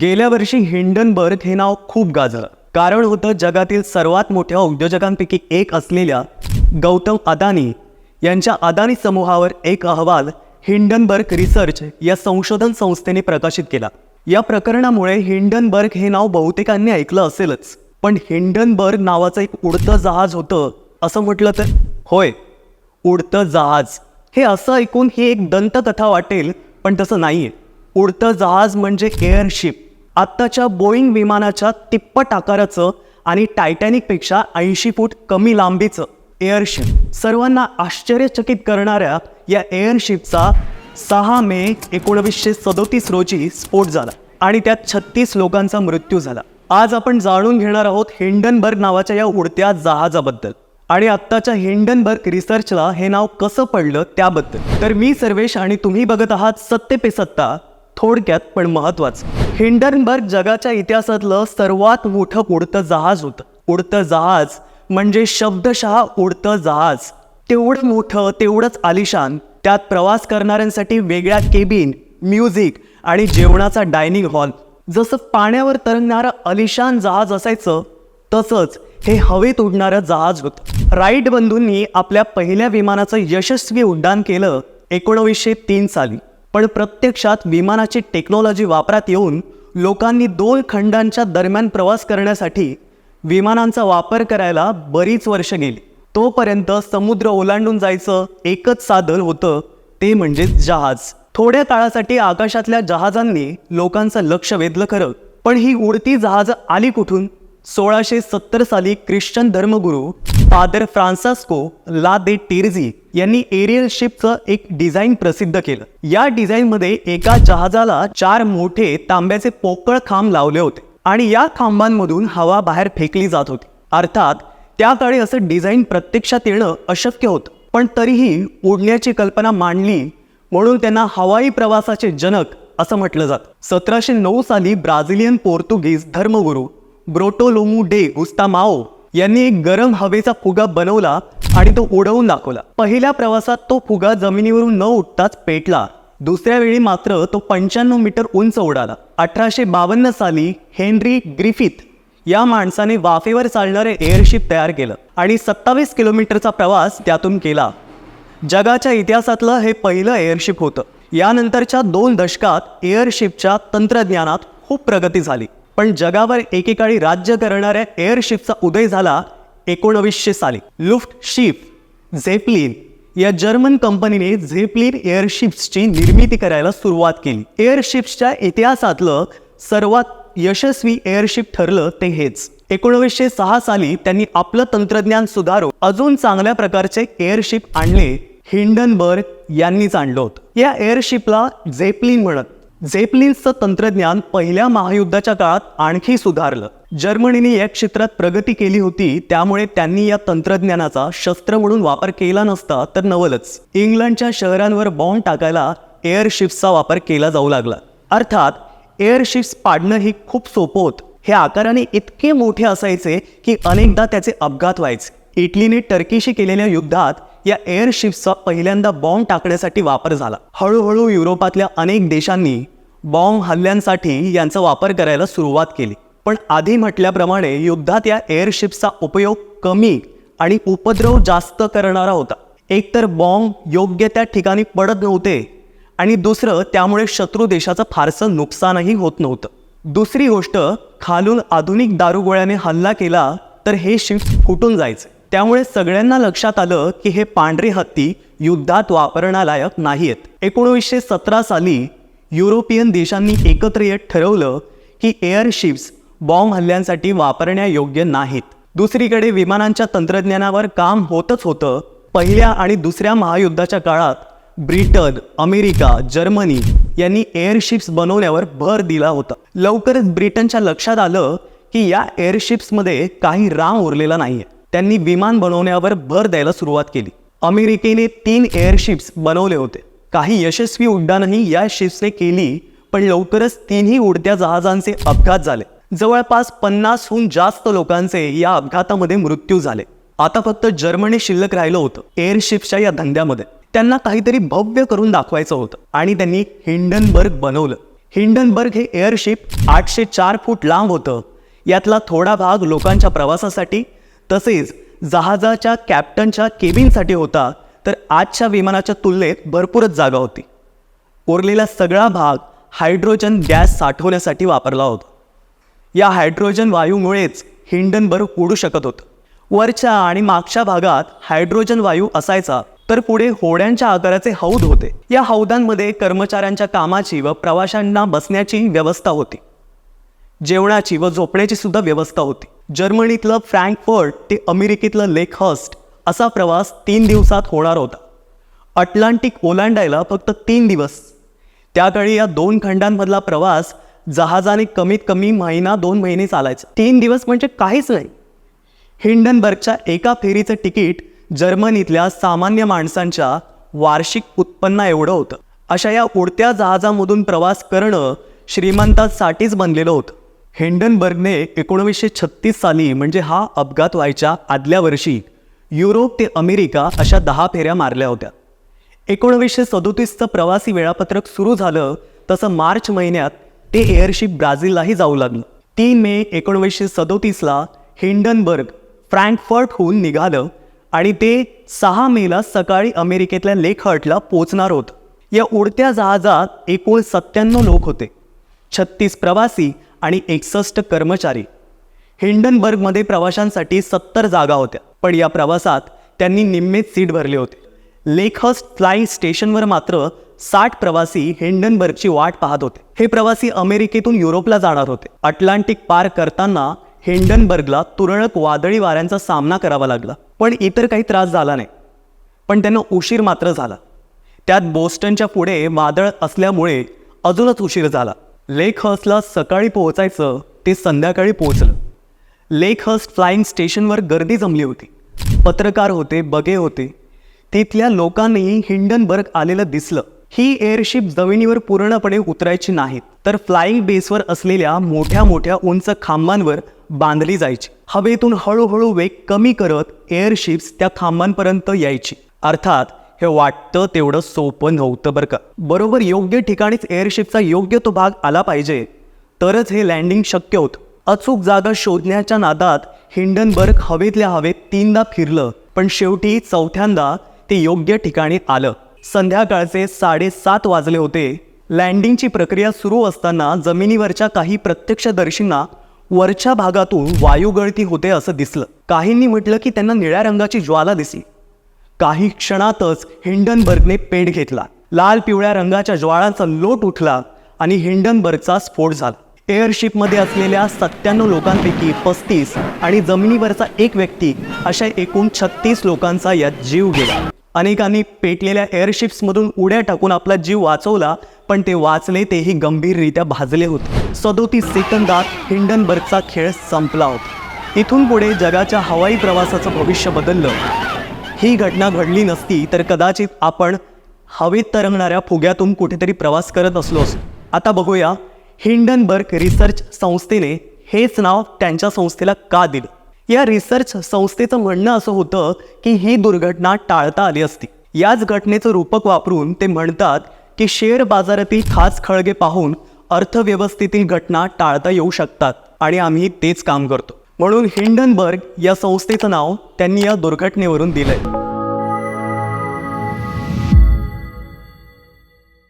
गेल्या वर्षी हिंडनबर्ग हे नाव खूप गाजलं. कारण होतं जगातील सर्वात मोठ्या उद्योजकांपैकी एक असलेल्या गौतम अदानी यांच्या अदानी समूहावर एक अहवाल हिंडनबर्ग रिसर्च या संशोधन संस्थेने प्रकाशित केला. या प्रकरणामुळे हिंडनबर्ग हे नाव बहुतेकांनी ऐकलं असेलच. पण हिंडनबर्ग नावाचं एक उडतं जहाज होतं असं म्हटलं तर होय उडतं जहाज. हे असं ऐकून ही एक दंतकथा वाटेल पण तसं नाहीये. उडतं जहाज म्हणजे एअरशिप. आत्ताच्या बोईंग विमानाच्या तिप्पट आकाराचं आणि टायटॅनिकपेक्षा ऐंशी फूट कमी लांबीचं एअरशिप. सर्वांना आश्चर्यचकित करणाऱ्या या एअरशिपचा सहा मे एकोणवीसशे सदोतीस रोजी स्फोट झाला आणि त्यात छत्तीस लोकांचा मृत्यू झाला. आज आपण जाणून घेणार आहोत हिंडनबर्ग नावाच्या या उडत्या जहाजाबद्दल. आणि आत्ताच्या हिंडनबर्ग रिसर्चला हे नाव कसं पडलं त्याबद्दल. तर मी सर्वेश आणि तुम्ही बघत आहात सत्य पे सत्ता. थोडक्यात पण महत्वाचं हिंडनबर्ग जगाच्या इतिहासातलं सर्वात मोठं उडतं जहाज होतं. उडतं जहाज म्हणजे शब्दशः उडतं जहाज. तेवढं मोठं तेवढंच आलिशान. त्यात प्रवास करणाऱ्यांसाठी वेगळ्या केबिन म्युझिक आणि जेवणाचा डायनिंग हॉल. जसं पाण्यावर तरंगणारं अलिशान जहाज असायचं तसंच हे हवेत उडणारं जहाज होतं. राईट बंधूंनी आपल्या पहिल्या विमानाचं यशस्वी उड्डाण केलं एकोणवीसशे तीन साली. पण प्रत्यक्षात विमानाची टेक्नॉलॉजी वापरात येऊन लोकांनी दोन खंडांच्या दरम्यान प्रवास करण्यासाठी विमानांचा वापर करायला बरीच वर्ष गेली. तोपर्यंत समुद्र ओलांडून जायचं एकच साधन होतं ते म्हणजे जहाज. थोड्या काळासाठी आकाशातल्या जहाजांनी लोकांचं लक्ष वेधलं खरं पण ही उडती जहाजं आली कुठून? सोळाशे सत्तर साली ख्रिश्चन धर्मगुरू फादर फ्रान्सास्को ला दे टिर्झी यांनी एरियल शिपचं एक डिझाईन प्रसिद्ध केलं. या डिझाईनमध्ये एका जहाजाला चार मोठे तांब्याचे पोकळ खांब लावले होते आणि या खांबांमधून हवा बाहेर फेकली जात होती. अर्थात त्या काळी असं डिझाईन प्रत्यक्षात येणं अशक्य होतं. पण तरीही उडण्याची कल्पना मांडली म्हणून त्यांना हवाई प्रवासाचे जनक असं म्हटलं जातं. सतराशे नऊ साली ब्राझिलियन पोर्तुगीज धर्मगुरू ब्रोटोलोमू डे गुस्तामाओ यांनी एक गरम हवेचा फुगा बनवला आणि तो उडवून दाखवला. पहिल्या प्रवासात तो फुगा जमिनीवरून न उठताच पेटला. दुसऱ्या वेळी मात्र तो पंच्याण्णव मीटर उंच उडाला. अठराशे बावन्न साली हेनरी ग्रिफिथ या माणसाने वाफेवर चालणारे एअरशिप तयार केलं आणि सत्तावीस किलोमीटरचा प्रवास त्यातून केला. जगाच्या इतिहासातलं हे पहिलं एअरशिप होतं. यानंतरच्या दोन दशकात एअरशिपच्या तंत्रज्ञानात खूप प्रगती झाली. पण जगावर एकेकाळी राज्य करणाऱ्या एअरशिपचा उदय झाला एकोणवीसशे साली. लुफ्ट शिप झेपलिन या जर्मन कंपनीने झेपलिन एअरशिप्सची निर्मिती करायला सुरुवात केली. एअरशिप्सच्या इतिहासातलं सर्वात यशस्वी एअरशिप ठरलं ते हेच. एकोणवीसशे सहा साली त्यांनी आपलं तंत्रज्ञान सुधारो अजून चांगल्या प्रकारचे एअरशिप आणले हिंडनबर्ग यांनीच आणलं होतं. या एअरशिपला झेपलिन म्हणत झेपलिन्सचं तंत्रज्ञान पहिल्या महायुद्धाच्या काळात आणखी सुधारलं. जर्मनीने या क्षेत्रात प्रगती केली होती त्यामुळे त्यांनी या तंत्रज्ञानाचा शस्त्र म्हणून वापर केला नसता तर नवलच. इंग्लंडच्या शहरांवर बॉम्ब टाकायला एअरशिप्सचा वापर केला जाऊ लागला. अर्थात एअरशिप्स पाडणं ही खूप सोपं होतं. हे आकाराने इतके मोठे असायचे की अनेकदा त्याचे अपघात व्हायचे. इटलीने टर्कीशी केलेल्या युद्धात या एअरशिप्सचा पहिल्यांदा बॉम्ब टाकण्यासाठी वापर झाला. हळूहळू युरोपातल्या अनेक देशांनी बॉम्ब हल्ल्यांसाठी यांचा वापर करायला सुरुवात केली. पण आधी म्हटल्याप्रमाणे युद्धात या एअरशिप्सचा उपयोग कमी आणि उपद्रव जास्त करणारा होता. एकतर बॉम्ब योग्य त्या ठिकाणी पडत नव्हते आणि दुसरं त्यामुळे शत्रू देशाचं फारसं नुकसानही होत नव्हतं. दुसरी गोष्ट खालून आधुनिक दारुगोळ्याने हल्ला केला तर हे शिप्स फुटून जायचे. त्यामुळे सगळ्यांना लक्षात आलं की हे पांढरे हत्ती युद्धात वापरण्यालायक नाहीत एकोणीसशे सतरा साली युरोपियन देशांनी एकत्र येत ठरवलं की एअरशिप्स बॉम्ब हल्ल्यांसाठी वापरण्यायोग्य नाहीत. दुसरीकडे विमानांच्या तंत्रज्ञानावर काम होतच होतं. पहिल्या आणि दुसऱ्या महायुद्धाच्या काळात ब्रिटन अमेरिका जर्मनी यांनी एअरशिप्स बनवण्यावर भर दिला होता. लवकरच ब्रिटनच्या लक्षात आलं की या एअरशिप्समध्ये काही राम उरलेला नाहीये. त्यांनी विमान बनवण्यावर भर द्यायला सुरुवात केली. अमेरिकेने तीन एअरशिप्स बनवले होते. काही यशस्वी उड्डाणही या शिप्सने केली पण लवकरच तीनही उडत्या जहाजांचे अपघात झाले. जवळपास पन्नासहून जास्त लोकांचे या अपघातामध्ये मृत्यू झाले. आता फक्त जर्मनी शिल्लक राहिलं होतं एअरशिप्सच्या या धंद्यामध्ये. त्यांना काहीतरी भव्य करून दाखवायचं होतं आणि त्यांनी हिंडनबर्ग बनवलं. हिंडनबर्ग हे एअरशिप आठशे चार फूट लांब होतं. यातला थोडा भाग लोकांच्या प्रवासासाठी तसेच जहाजाच्या कॅप्टनच्या केबिनसाठी होता तर आजच्या विमानाच्या तुलनेत भरपूरच जागा होती. उरलेला सगळा भाग हायड्रोजन गॅस साठवण्यासाठी वापरला होता. या हायड्रोजन वायूमुळेच हिंडनबर्ग उडू शकत होतं. वरच्या आणि मागच्या भागात हायड्रोजन वायू असायचा तर पुढे होड्यांच्या आकाराचे हौद होते. या हौदांमध्ये कर्मचाऱ्यांच्या कामाची व प्रवाशांना बसण्याची व्यवस्था होती. जेवणाची व झोपण्याची सुद्धा व्यवस्था होती. जर्मनीतलं फ्रँकफर्ट ते अमेरिकेतलं लेक हस्ट असा प्रवास तीन दिवसात होणार होता. अटलांटिक ओलांडायला फक्त तीन दिवस. त्याकाळी या दोन खंडांमधला प्रवास जहाजाने कमीत कमी महिना दोन महिने चालायचा. तीन दिवस म्हणजे काहीच नाही. हिंडनबर्गच्या एका फेरीचं तिकीट जर्मनीतल्या सामान्य माणसांच्या वार्षिक उत्पन्ना एवढं होतं. अशा या उडत्या जहाजामधून प्रवास करणं श्रीमंतांसाठीच बनलेलं होतं. हिंडनबर्गने एकोणीसशे छत्तीस साली म्हणजे हा अपघात व्हायच्या आदल्या वर्षी युरोप ते अमेरिका अशा दहा फेऱ्या मारल्या होत्या. एकोणवीसशे सदोतीसचं प्रवासी वेळापत्रक सुरू झालं तसं मार्च महिन्यात ते एअरशिप ब्राझीललाही जाऊ लागलं. तीन मे एकोणवीसशे सदोतीसला हिंडनबर्ग फ्रँकफर्टहून निघालं आणि ते सहा मेला सकाळी अमेरिकेतल्या लेखहटला पोचणार होतं. या उडत्या जहाजात एकूण सत्त्याण्णव लोक होते. छत्तीस प्रवासी आणि एकसष्ट कर्मचारी. हिंडनबर्गमध्ये प्रवाशांसाठी सत्तर जागा होत्या. पण या प्रवासात त्यांनी निम्मेच सीट भरले होते. लेखस्ट फ्लाईंग स्टेशनवर मात्र साठ प्रवासी हिंडनबर्गची वाट पाहत होते. हे प्रवासी अमेरिकेतून युरोपला जाणार होते. अटलांटिक पार करताना हिंडनबर्गला तुरळक वादळी वाऱ्यांचा सामना करावा लागला. पण इतर काही त्रास झाला नाही. पण त्यांना उशीर मात्र झाला. त्यात बोस्टनच्या पुढे वादळ असल्यामुळे अजूनच उशीर झाला. लेखहसला सकाळी पोहोचायचं ते संध्याकाळी पोहोचलं. लेकहर्स्ट फ्लाईंग स्टेशनवर गर्दी जमली होती. पत्रकार होते बगे होते. तिथल्या लोकांनीही हिंडनबर्ग आलेलं दिसलं. ही एअरशिप जमिनीवर पूर्णपणे उतरायची नाहीत तर फ्लाईंग बेसवर असलेल्या मोठ्या मोठ्या उंच खांबांवर बांधली जायची. हवेतून हळूहळू वेग कमी करत एअरशिप्स त्या खांबांपर्यंत यायची. अर्थात हे वाटतं तेवढं सोपं नव्हतं बरं का. बरोबर योग्य ठिकाणीच एअरशिपचा योग्य तो भाग आला पाहिजे. तरच हे लँडिंग शक्य होतं. अचूक जागा शोधण्याच्या नादात हिंडनबर्ग हवेतल्या हवेत तीनदा फिरलं पण शेवटी चौथ्यांदा ते योग्य ठिकाणी आलं. संध्याकाळचे साडेसात वाजले होते. लँडिंगची प्रक्रिया सुरू असताना जमिनीवरच्या काही प्रत्यक्षदर्शींना वरच्या भागातून वायू गळती होते असं दिसलं. काहींनी म्हटलं की त्यांना निळ्या रंगाची ज्वाला दिसली. काही क्षणातच हिंडनबर्गने पेट घेतला. लाल पिवळ्या रंगाच्या ज्वाळांचा लोट उठला आणि हिंडनबर्गचा स्फोट झाला. एअरशिपमध्ये असलेल्या सत्त्याण्णव लोकांपैकी पस्तीस आणि जमिनीवरचा एक व्यक्ती अशा एकूण छत्तीस लोकांचा यात जीव गेला. अनेकांनी पेटलेल्या एअरशिप्समधून उड्या टाकून आपला जीव वाचवला पण ते वाचले तेही गंभीररित्या भाजले होते. सदोतीस सेकंदात हिंडनबर्गचा खेळ संपला होता. इथून पुढे जगाच्या हवाई प्रवासाचं भविष्य बदललं. ही घटना घडली नसती तर कदाचित आपण हवेत तरंगणाऱ्या फुग्यातून कुठेतरी प्रवास करत असलोस आता बघूया हिंडनबर्ग रिसर्च संस्थेने हेच नाव त्यांच्या संस्थेला का दिलं? या रिसर्च संस्थेचं म्हणणं असं होतं की ही दुर्घटना टाळता आली असती. याच घटनेचं रूपक वापरून ते म्हणतात की शेअर बाजारातील खास खळगे पाहून अर्थव्यवस्थेतील घटना टाळता येऊ शकतात आणि आम्ही तेच काम करतो. म्हणून हिंडनबर्ग या संस्थेचं नाव त्यांनी या दुर्घटनेवरून दिलंय.